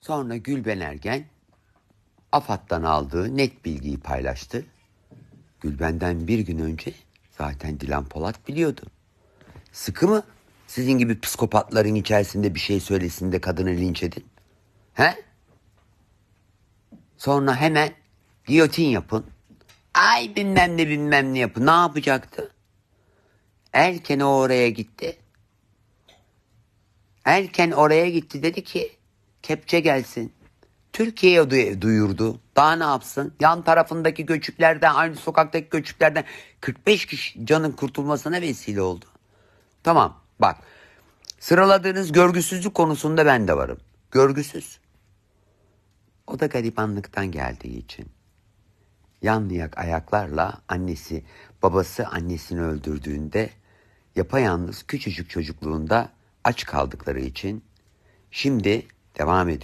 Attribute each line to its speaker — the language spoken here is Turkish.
Speaker 1: Sonra Gülben Ergen AFAD'dan aldığı net bilgiyi paylaştı. Gülben'den bir gün önce zaten Dilan Polat biliyordu. Sıkı mı? Sizin gibi psikopatların içerisinde bir şey söylesin de kadını linç edin. He? Sonra hemen giyotin yapın. Ay bilmem ne bilmem ne yapın. Ne yapacaktı? Erken oraya gitti. Erken oraya gitti dedi ki kepçe gelsin. Türkiye'ye duy- duyurdu. Daha ne yapsın? Yan tarafındaki göçüklerden, aynı sokaktaki göçüklerden 45 kişi canın kurtulmasına vesile oldu. Tamam bak sıraladığınız görgüsüzlük konusunda ben de varım. Görgüsüz. O da garibanlıktan geldiği için. Yanlayak ayaklarla annesi, babası annesini öldürdüğünde yapayalnız küçücük çocukluğunda aç kaldıkları için şimdi devam ediyor.